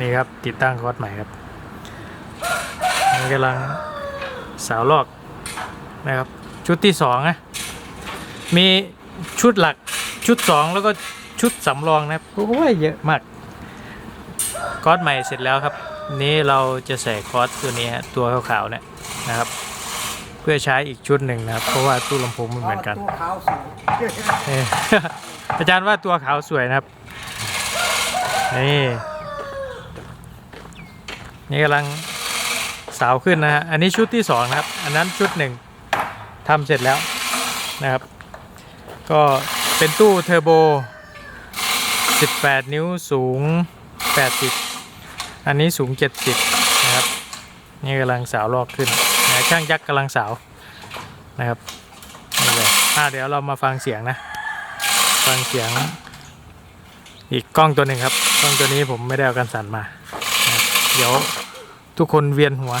นี่ครับติดตั้งคอร์สใหม่ครับนี่กำลังสาวลอกนะครับ ชุดที่สองนะมีชุดหลักชุดสองแล้วก็ชุดสำรองนะครับโอ้ยเยอะมากคอร์สใหม่เสร็จแล้วครับ นี้เราจะใส่คอร์สตัวนี้ฮะตัวขาวๆเนี่ยนะครับ เพื่อใช้อีกชุดหนึ่งนะครับ เพราะว่าตู้ลำโพงไม่เหมือนกัน ตัวขาวสวยเอออาจารย์ว่าตัวขาวสวยนะครับนี่ นี่กำลังสาวขึ้นนะฮะอันนี้ชุดที่สองนะครับ อันนั้นชุดหนึ่งทำเสร็จแล้วนะครับ ก็เป็นตู้เทอร์โบ 18 นิ้วสูง 80 อันนี้สูง 70 นะครับ นี่กำลังสาวลอกขึ้นนะช่างยักษ์กำลังสาวนะครับนี่เลยอ่าเดี๋ยวเรามาฟังเสียงนะ ฟังเสียงอีกกล้องตัวหนึ่งครับ กล้องตัวนี้ผมไม่ได้เอากันสั่นมา เดี๋ยวทุกคนเวียนหัว